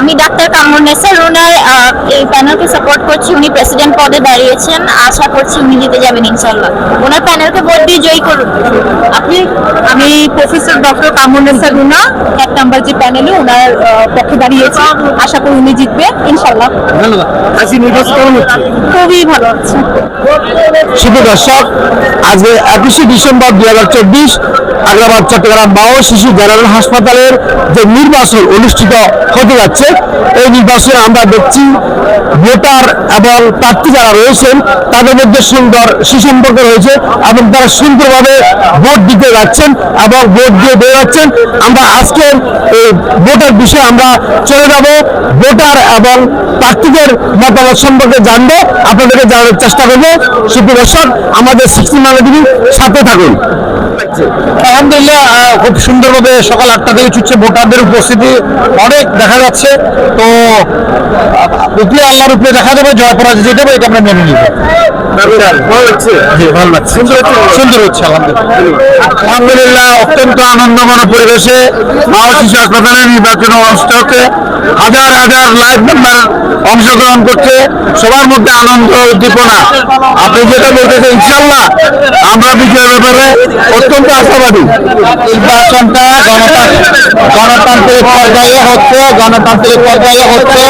আমি ডাক্তার কামরুন্নেসা রুনার আহ, এই প্যানেলকে সাপোর্ট করছি। উনি প্রেসিডেন্ট পদে দাঁড়িয়েছেন। আশা করছি উনি জিতে যাবেন ইনশাল্লাহ ওনার প্যানেলকে ভোট দিয়ে জয়ী করুন। আপনি আমি প্রফেসর ডক্টর কামরুন্নেসা রুনা এক নাম্বার যে প্যানেলে ওনার পক্ষে দাঁড়িয়েছি আশা করি উনি জিতবে ইনশাল্লাহ ধন্যবাদ। খুবই ভালো হচ্ছে। শুভ দর্শক আজকে একুশে ডিসেম্বর দুই হাজার চব্বিশ আগ্রাবাদ, চট্টগ্রাম বাও শিশু জেনারেল হাসপাতালের যে নির্বাচন অনুষ্ঠিত হতে যাচ্ছে, এই নির্বাচনে আমরা দেখছি ভোটার এবং প্রার্থী যারা রয়েছেন, তাদের মধ্যে সুন্দর সুসম্পর্ক রয়েছে এবং তারা সুন্দরভাবে ভোট দিতে যাচ্ছেন এবং ভোট দিয়ে বের হচ্ছেন। আমরা আজকের এই ভোটের বিষয়ে আমরা চলে যাব। ভোটার এবং প্রার্থীদের মতামত সম্পর্কে জানব। আপনাদেরকে জানানোর চেষ্টা করব। সুপ্রিয় দর্শক, আমাদের সিক্সটি মানবিক সাথে থাকুন। আলহামদুলিল্লাহ আহ, খুব সুন্দরভাবে সকাল আটটা থেকে ছুটছে ভোটারদের উপস্থিতি। অনেক দেখা যাচ্ছে। তো উপরে আল্লাহর উপরে দেখা যাবে জয় পরাজয় যেটা এটা আমরা মেনে নিব। লাগছে? লাগছে। সুন্দর হচ্ছে? আলহামদুলিল্লাহ। আলহামদুলিল্লাহ অত্যন্ত আনন্দময় পরিবেশে মা ও শিশু হাসপাতালে নির্বাচন অনুষ্ঠিত হচ্ছে। হাজার হাজার লাইভ মেম্বার অংশগ্রহণ করছে। সবার মধ্যে আনন্দ উদ্দীপনা। আপনি যেটা বলতেছেন ইনশাল্লাহ আমরা বিজয়ের ব্যাপারে অত্যন্ত আশাবাদী। নির্বাচনটা গণতান্ত্রিক পর্যায়ে হচ্ছে, গণতান্ত্রিক পর্যায়ে হচ্ছে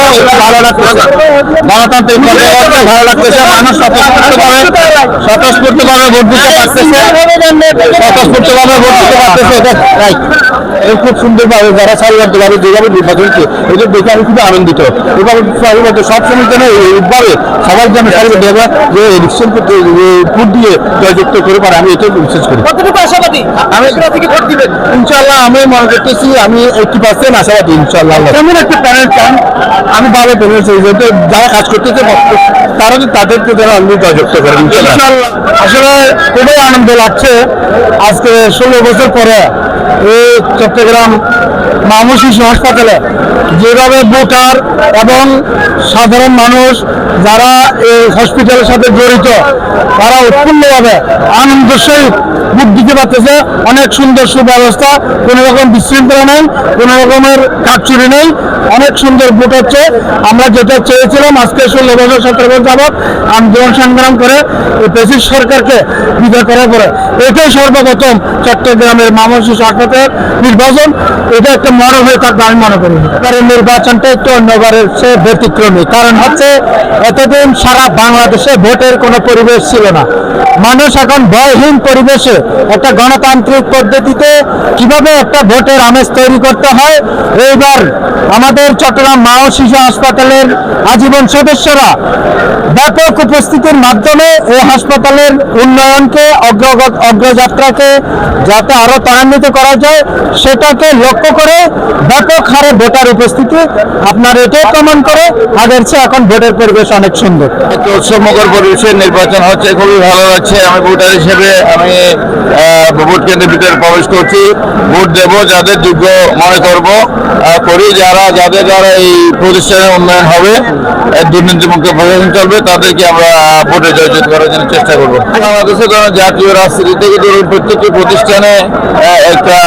ভালো লাগতেছে। গণতান্ত্রিক পর্যায়ে হচ্ছে, ভালো লাগতেছে। মানুষ স্বতঃস্ফূর্তভাবে স্বতঃস্ফূর্তভাবে ভোট দিতে পারতেছে। স্বতঃস্ফূর্তভাবে ভোট দিতে পারতেছে। এটা খুব সুন্দরভাবে যারা সারিবদ্ধভাবে যেভাবে নির্বাচনকে এটা দেখে আমি খুব আনন্দিত। এবং সারিবদ্ধ সবসময় যেন এইভাবে সবাই যেন সারিবদ্ধভাবে যে ইলেকশন ভোট দিয়ে জয়যুক্ত করে পারে আমি এটাই বিশ্বাস করি। কতটুকু আশাবাদী? আমি থেকে ভোট দিবেন। ইনশাল্লাহ আমি মনে করতেছি আমি এইটি পার্সেন্ট আশাবাদী ইনশাল্লাহ কেমন একটা প্যানেল চান আমি ভালো প্যানেল চাই যাতে যারা কাজ করতেছে তারা তাদেরকে যারা আমি জয়যুক্ত করেন ইনশাল্লাহ আসলে খুবই আনন্দ লাগছে। আজকে ষোলো বছর পরে এই চট্টগ্রাম মামু শিশু হাসপাতালে যেভাবে ভোটার এবং সাধারণ মানুষ যারা এই হসপিটালের সাথে জড়িত তারা উৎফুল্লভাবে আনন্দের সহিত ভোট দিতে পারতেছে। অনেক সুন্দর সুব্যবস্থা, কোনো রকম বিশৃঙ্খলা নেই, কোনো রকমের কাটচুরি নেই, অনেক সুন্দর ভোট হচ্ছে। আমরা যেটা চেয়েছিলাম, আজকে ষোলো বছর, সতেরো বছর যাবৎ আন্দোলন সংগ্রাম করে ব্রিটিশ সরকারকে বিদায় করার পরে এটাই সর্বপ্রথম চট্টগ্রামের শিশু হাসপাতালের নির্বাচন। এটা একটা মনে হয়ে থাকবে আমি মনে করি। কারণ নির্বাচনটা একটু অন্যবারের সে ব্যতিক্রমী। কারণ হচ্ছে, এতদিন সারা বাংলাদেশে ভোটের কোনো পরিবেশ ছিল না। মানুষ এখন ভয়হীন পরিবেশে একটা গণতান্ত্রিক পদ্ধতিতে কীভাবে একটা ভোটের আমেজ তৈরি করতে হয়, এইবার আমাদের চট্টগ্রাম মা ও শিশু হাসপাতালের আজীবন সদস্যরা ব্যাপক উপস্থিতির মাধ্যমে এই হাসপাতালের উন্নয়নকে অগ্রগত অগ্রযাত্রাকে যাতে আরও ত্বরান্বিত করা যায়, সেটাকে লক্ষ্য করে ব্যাপক হারে ভোটার উপস্থিতি আপনার এটাই প্রমাণ করে, আগের চেয়ে এখন ভোটের পরিবেশ অনেক সুন্দর। একটা পরিবেশের নির্বাচন হচ্ছে, খুবই ভালো লাগছে, আমি ভোটার হিসেবে আমি ভোট কেন্দ্রের ভিতরে প্রবেশ করছি। ভোট দেব যাদের যোগ্য মনে করব। করি যারা, যাদের দ্বারা এই প্রতিষ্ঠানের উন্নয়ন হবে দুর্নীতিমুক্ত প্রশাসন চলবে, তাদেরকে আমরা ভোটে জয়যুক্ত করার জন্য চেষ্টা করব। বাংলাদেশে জাতীয় রাজনীতি থেকে ধরুন প্রত্যেকটি প্রতিষ্ঠানে একটা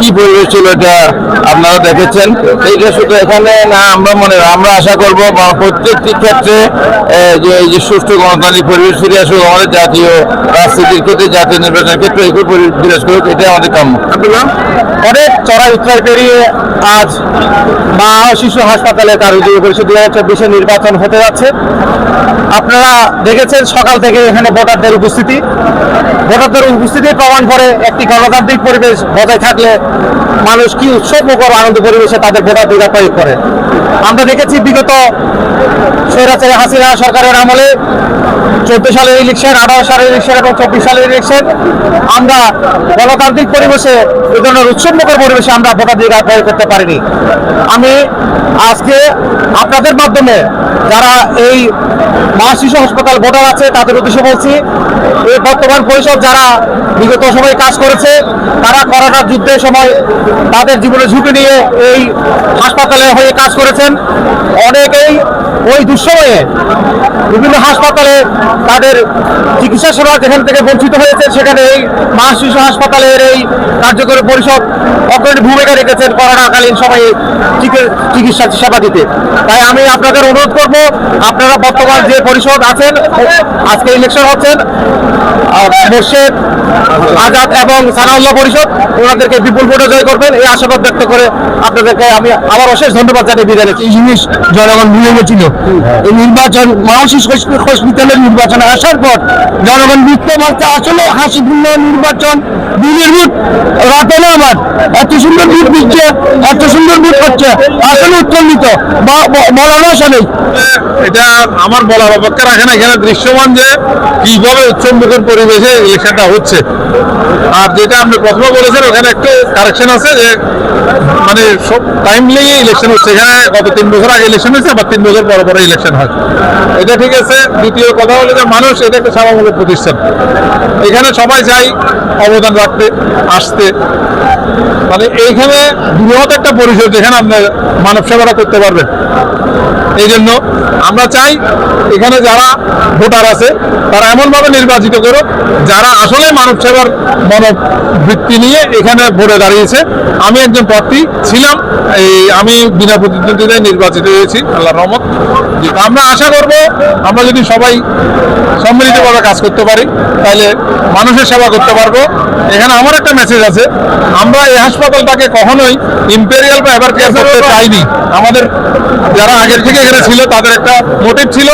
কি পরিবেশ ছিল এটা আপনারা দেখেছেন? এইটা শুধু এখানে না, আমরা মনে, আমরা আশা করব প্রত্যেকটি ক্ষেত্রে যে সুষ্ঠু গণতান্ত্রিক পরিবেশ ফিরে আসুক, আমাদের জাতীয় রাজনীতির ক্ষেত্রে জাতীয় নির্বাচনের ক্ষেত্রে একই বিরাজ করুক এটাই আমাদের কাম্য। অনেক পেরিয়ে আজ মা ও শিশু হাসপাতালে তার বিজয়ী পরিষদ দুই হাজার চব্বিশে নির্বাচন হতে যাচ্ছে। আপনারা দেখেছেন সকাল থেকে এখানে ভোটারদের উপস্থিতি। ভোটারদের উপস্থিতি প্রমাণ করে একটি গণতান্ত্রিক পরিবেশ বজায় থাকলে মানুষ কি উৎসব মুখর আনন্দ পরিবেশে তাদের ভোটাধিকার প্রয়োগ করে। আমরা দেখেছি বিগত স্বৈরাচারী হাসিনা সরকারের আমলে চোদ্দ সালের ইলেকশন আঠারো সালের ইলেকশন এবং চব্বিশ সালের ইলেকশন আমরা গণতান্ত্রিক পরিবেশে এই ধরনের উৎসবমুখর পরিবেশে আমরা ভোটাধিকার প্রয়োগ করতে পারিনি। আমি আজকে আপনাদের মাধ্যমে যারা এই এই মা শিশু হাসপাতাল ভোটার আছে, তাদের উদ্দেশ্যে বলছি, এই বর্তমান পরিষদ যারা বিগত সময়ে কাজ করেছে, তারা করোনার যুদ্ধের সময় তাদের জীবনে ঝুঁকি নিয়ে এই হাসপাতালে হয়ে কাজ করেছেন। অনেকেই ওই দুঃসময়ে বিভিন্ন হাসপাতালে তাদের চিকিৎসা সেবা যেখান থেকে বঞ্চিত হয়েছে, সেখানে এই মা শিশু হাসপাতালের এই কার্যকরী পরিষদ অগ্রণী ভূমিকা রেখেছেন করোনাকালীন সময়ে চিকিৎসা সেবা দিতে। তাই আমি আপনাদের অনুরোধ করব, আপনারা বর্তমান যে পরিষদ আছেন, আজকে ইলেকশন হচ্ছেন মোর্শেদ আজাদ এবং সানাউল্লাহ পরিষদ, ওনাদেরকে বিপুল ভোটে জয় করবেন। এই আশাবাদ ব্যক্ত করে আপনাদেরকে আমি আবার অশেষ ধন্যবাদ জানিয়ে বিদায়। এই জিনিস জনগণ ভুলে গেছিল। এই নির্বাচন মানসিক হসপিটালের নির্বাচনে আসার পর জনগণ বুঝতে পারছে আসলে হাসিপূর্ণ নির্বাচন দিনের ভোট রাতে না আমার এত সুন্দর ভোট দিচ্ছে, এত সুন্দর ভোট হচ্ছে আসলে বলার আশা নেই। এটা আমার বলার অপেক্ষা রাখে না, এখানে দৃশ্যমান যে কীভাবে উচ্চমুখের পরিবেশে ইলেকশনটা হচ্ছে। আর যেটা আপনি প্রথমে বলেছেন, ওখানে একটু কারেকশন আছে যে মানে সব টাইমলি ইলেকশন হচ্ছে। এখানে গত তিন বছর আগে ইলেকশন হয়েছে, আবার তিন বছর পরে পরে ইলেকশন হয়। এটা ঠিক আছে, দ্বিতীয় কথা হলো যে মানুষ এটা একটা সার্বমূলক প্রতিষ্ঠান। এখানে সবাই চাই অবদান রাখতে, আসতে। মানে এইখানে বৃহৎ একটা পরিচয় যেখানে আপনার মানব সেবাটা করতে পারবেন। এই জন্য আমরা চাই এখানে যারা ভোটার আছে, তারা এমনভাবে নির্বাচিত করুক, যারা আসলে মানব সেবার মনোবৃত্তি নিয়ে এখানে ভোটে দাঁড়িয়েছে। আমি একজন প্রার্থী ছিলাম, এই আমি বিনা প্রতিদ্বন্দ্বিতায় নির্বাচিত হয়েছি আল্লাহ রহমত। আমরা আশা করব, আমরা যদি সবাই সম্মিলিতভাবে কাজ করতে পারি তাহলে মানুষের সেবা করতে পারব। এখানে আমার একটা মেসেজ আছে আমরা এই হাসপাতালটাকে কখনোই ইম্পেরিয়াল বা এবার কেয়ার করতে চাইনি। আমাদের যারা আগের থেকে এখানে ছিল তাদের একটা মোটিভ ছিল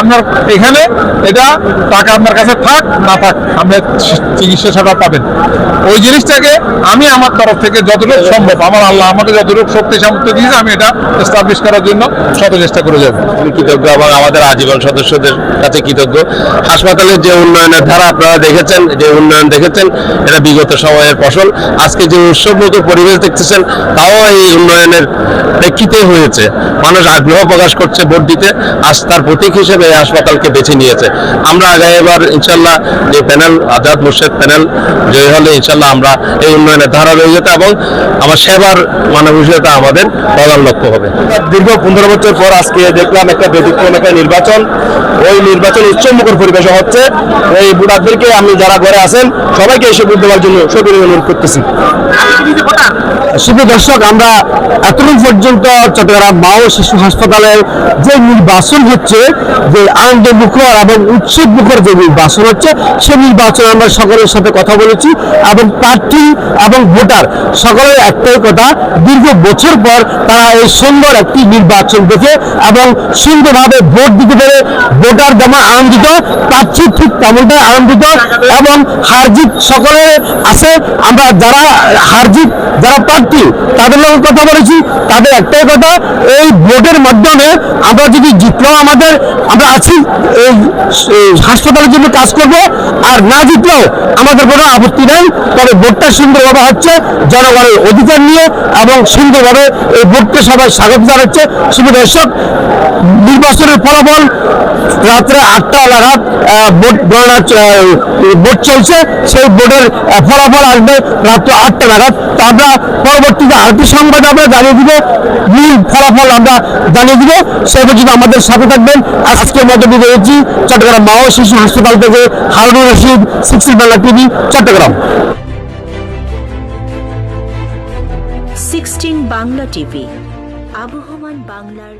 আপনার এখানে এটা টাকা আপনার কাছে থাক না থাক আপনি চিকিৎসা সেবা পাবেন। ওই জিনিসটাকে আমি আমার তরফ থেকে যতটুকু সম্ভব আমার আল্লাহ আমাকে যতটুকু শক্তি সামর্থ্য দিয়েছে আমি এটা এস্টাবলিশ করার জন্য শত চেষ্টা করে যাব। কৃতজ্ঞ এবং আমাদের আজীবন সদস্যদের কাছে কৃতজ্ঞ। হাসপাতালের যে উন্নয়নের ধারা আপনারা দেখেছেন, যে উন্নয়ন দেখেছেন, এটা বিগত সময়ের ফসল। আজকে যে উৎসবমুখর পরিবেশ দেখতেছেন, তাও এই উন্নয়নের প্রেক্ষিতে হয়েছে। মানুষ আগ্রহ প্রকাশ করছে ভোট দিতে আস্থার প্রতীক হিসেবে এই হাসপাতালকে বেছে নিয়েছে। আমরা আগামী এবার ইনশাল্লাহ যে প্যানেল, আজাদ মুর্শেদ প্যানেল জয় হলে ইনশাল্লাহ আমরা এই উন্নয়নের ধারা রয়ে যেতে এবং আমার সেবার মানবিকতা আমাদের প্রধান লক্ষ্য হবে। দীর্ঘ পনেরো বছর পর আজকে দেখলাম একটা ব্যতিক্রম একটা নির্বাচন। ওই নির্বাচন উচ্চমুখর পরিবেশে হচ্ছে। এই ভোটারদেরকে আমি যারা ঘরে আছেন, সবাইকে এসে ভোট দেওয়ার জন্য সবিনয় অনুরোধ করতেছি। শুভ দর্শক, আমরা এতদিন পর্যন্ত চট্টগ্রাম মা ও শিশু হাসপাতালের যে নির্বাচন হচ্ছে, যে আনন্দ মুখর এবং উৎসব মুখর যে নির্বাচন হচ্ছে, সেই নির্বাচনে আমরা সকলের সাথে কথা বলেছি এবং প্রার্থী এবং ভোটার সকলের একটাই কথা, দীর্ঘ বছর পর তারা এই সুন্দর একটি নির্বাচন দেখে এবং সুন্দরভাবে ভোট দিতে পেরে ভোটার যেমন আনন্দিত, প্রার্থী ঠিক তেমনটাই আনন্দিত এবং হারজিত সকলে আছে। আমরা যারা হারজিত যারা প্রার্থী, তাদের কথা বলেছি। তাদের একটাই কথা, এই ভোটের মাধ্যমে আমরা যদি জিতলেও আমাদের, আমরা আছি, এই হাসপাতালের জন্য কাজ করব, আর না জিতলেও আমাদের কোনো আপত্তি নেই। তবে ভোটটা সুন্দরভাবে হচ্ছে, জনগণের অধিকার নিয়ে এবং সুন্দরভাবে এই ভোটকে সবাই স্বাগত জানাচ্ছে। শুভ দর্শক, নির্বাচনের ফলাফল রাত্রে আটটা নাগাদ ভোট গণনা ভোট চলছে। সেই ভোটের ফলাফল আসবে রাত্র আটটা নাগাদ তো আমরা পরবর্তীতে আরেকটি সংবাদ আমরা জানিয়ে দিব, মূল ফলাফল আমরা জানিয়ে দিব সেই পর্যন্ত আমাদের সাথে থাকবেন। আজকের মতো বিদায় হচ্ছি চট্টগ্রাম মা ও শিশু হাসপাতাল থেকে Harunur Rashid sixty Bangla TV, Chittagong. Sixteen Bangla TV, আবহমান বাংলার